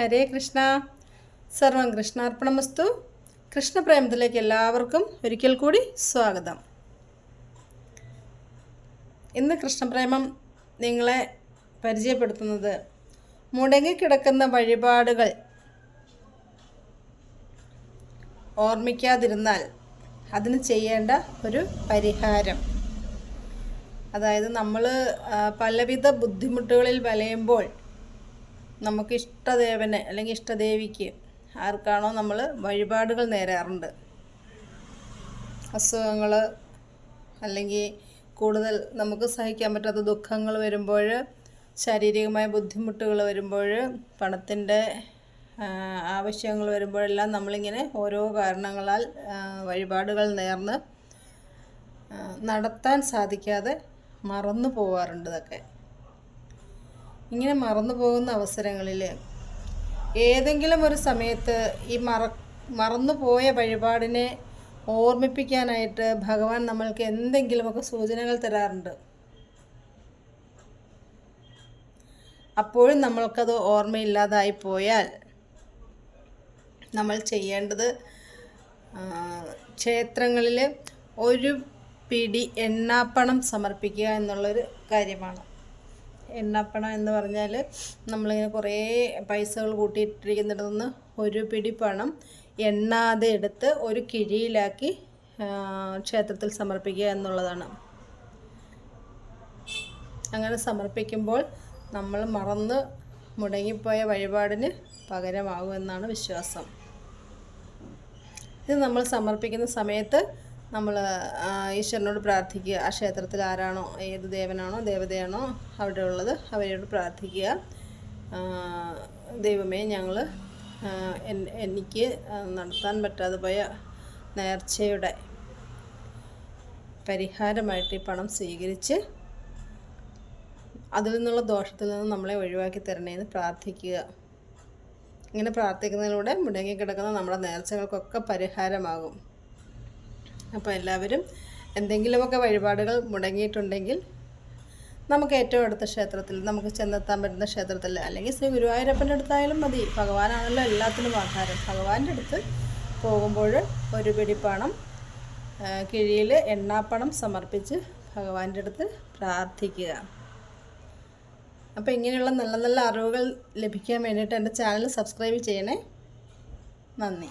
ഹരേ കൃഷ്ണ. സർവം കൃഷ്ണാർപ്പണമസ്തു. കൃഷ്ണപ്രേമത്തിലേക്ക് എല്ലാവർക്കും ഒരിക്കൽ കൂടി സ്വാഗതം. ഇന്ന് കൃഷ്ണപ്രേമം നിങ്ങളെ പരിചയപ്പെടുത്തുന്നത് മുടങ്ങിക്കിടക്കുന്ന വഴിപാടുകൾ ഓർമ്മിക്കാതിരുന്നാൽ അതിന് ചെയ്യേണ്ട ഒരു പരിഹാരം. അതായത് നമ്മൾ പലവിധ ബുദ്ധിമുട്ടുകളിൽ വലയുമ്പോൾ നമുക്ക് ഇഷ്ടദേവനെ അല്ലെങ്കിൽ ഇഷ്ടദേവിക്ക് ആർക്കാണോ നമ്മൾ വഴിപാടുകൾ നേരാറുണ്ട്. അസുഖങ്ങൾ അല്ലെങ്കിൽ കൂടുതൽ നമുക്ക് സഹിക്കാൻ പറ്റാത്ത ദുഃഖങ്ങൾ വരുമ്പോൾ ശാരീരികമായ ബുദ്ധിമുട്ടുകൾ വരുമ്പോൾ പണത്തിന്റെ ആവശ്യങ്ങൾ വരുമ്പോഴെല്ലാം നമ്മളിങ്ങനെ ഓരോ കാരണങ്ങളാൽ വഴിപാടുകൾ നേർന്ന് നടത്താൻ സാധിക്കാതെ മറന്നു പോവാറുണ്ട് ഇതൊക്കെ. ഇങ്ങനെ മറന്നു പോകുന്ന അവസരങ്ങളിൽ ഏതെങ്കിലും ഒരു സമയത്ത് ഈ മറ മറന്നു പോയ വഴിപാടിനെ ഓർമ്മിപ്പിക്കാനായിട്ട് ഭഗവാൻ നമ്മൾക്ക് എന്തെങ്കിലുമൊക്കെ സൂചനകൾ തരാറുണ്ട്? അപ്പോഴും നമ്മൾക്കത് ഓർമ്മയില്ലാതായി പോയാൽ നമ്മൾ ചെയ്യേണ്ടത് ക്ഷേത്രങ്ങളിൽ ഒരു പിടി എണ്ണാപ്പണം സമർപ്പിക്കുക എന്നുള്ളൊരു കാര്യമാണ്. എണ്ണാപ്പണം എന്ന് പറഞ്ഞാൽ നമ്മളിങ്ങനെ കുറേ പൈസകൾ കൂട്ടിയിട്ടിരിക്കുന്നിടത്തുനിന്ന് ഒരു പിടി പണം എണ്ണാതെ എടുത്ത് ഒരു കിഴിയിലാക്കി ക്ഷേത്രത്തിൽ സമർപ്പിക്കുക എന്നുള്ളതാണ്. അങ്ങനെ സമർപ്പിക്കുമ്പോൾ നമ്മൾ മറന്ന് മുടങ്ങിപ്പോയ വഴിപാടിന് പകരമാകുമെന്നാണ് വിശ്വാസം. ഇത് നമ്മൾ സമർപ്പിക്കുന്ന സമയത്ത് നമ്മൾ ഈശ്വരനോട് പ്രാർത്ഥിക്കുക. ആ ക്ഷേത്രത്തിൽ ആരാണോ ഏത് ദേവനാണോ ദേവതയാണോ അവിടെ ഉള്ളത് അവരോട് പ്രാർത്ഥിക്കുക. ദൈവമേ ഞങ്ങൾ എനിക്ക് നടത്താൻ പറ്റാതെ പോയ നേർച്ചയുടെ പരിഹാരമായിട്ട് ഈ പണം സ്വീകരിച്ച് അതിൽ നിന്നുള്ള ദോഷത്തിൽ നിന്ന് നമ്മളെ ഒഴിവാക്കി തരണേന്ന് പ്രാർത്ഥിക്കുക. ഇങ്ങനെ പ്രാർത്ഥിക്കുന്നതിലൂടെ മുടങ്ങിക്കിടക്കുന്ന നമ്മുടെ നേർച്ചകൾക്കൊക്കെ പരിഹാരമാകും. അപ്പോൾ എല്ലാവരും എന്തെങ്കിലുമൊക്കെ വഴിപാടുകൾ മുടങ്ങിയിട്ടുണ്ടെങ്കിൽ നമുക്ക് ഏറ്റവും അടുത്ത ക്ഷേത്രത്തിൽ നമുക്ക് ചെന്നെത്താൻ പറ്റുന്ന ക്ഷേത്രത്തിൽ അല്ലെങ്കിൽ ശ്രീ ഗുരുവായൂരപ്പന്റെ അടുത്തായാലും മതി. ഭഗവാനാണല്ലോ എല്ലാത്തിനും ആധാരം. ഭഗവാന്റെ അടുത്ത് പോകുമ്പോൾ ഒരു പിടി പണം കിഴിയിൽ എണ്ണാപ്പണം സമർപ്പിച്ച് ഭഗവാന്റെ അടുത്ത് പ്രാർത്ഥിക്കുക. അപ്പോൾ ഇങ്ങനെയുള്ള നല്ല നല്ല അറിവുകൾ ലഭിക്കാൻ വേണ്ടിയിട്ട് എന്റെ ചാനൽ സബ്സ്ക്രൈബ് ചെയ്യണേ. നന്ദി.